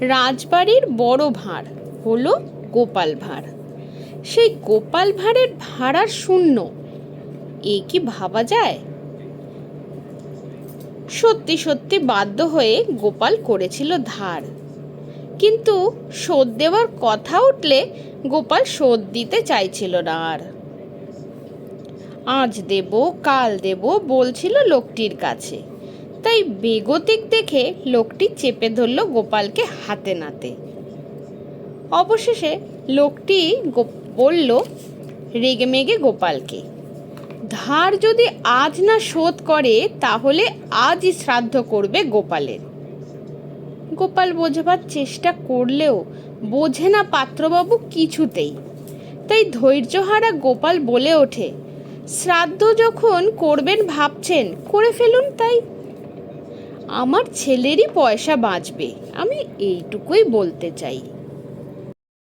রাজবাড়ির বড় ভাঁড় হলো গোপাল ভাঁড়। সেই গোপাল ভাঁড়ের ভাড়ার শূন্য, এ কি ভাবা যায়? সত্যি সত্যি বাধ্য হয়ে গোপাল করেছিল ধার। কিন্তু শোধ দেওয়ার কথা উঠলে গোপাল শোধ দিতে চাইছিল না আর। আজ দেব, কাল দেব বলছিল লোকটির কাছে। তাই বেগতিক দেখে লোকটি চেপে ধরল গোপালকে হাতে নাতে। অবশেষে লোকটি বলল রেগেমেগে গোপালকে, ধার যদি আজ না শোধ করে, তাহলে আজই শ্রাদ্ধ করবে গোপালের। গোপাল বোঝাবার চেষ্টা করলেও বোঝে না পাত্রবাবু কিছুতেই। তাই ধৈর্যহারা গোপাল বলে ওঠে, শ্রাদ্ধ যখন করবেন ভাবছেন, করে ফেলুন তাই আমার ছেলেরই পয়সা বাঁচবে। আমি এইটুকুই বলতে চাই।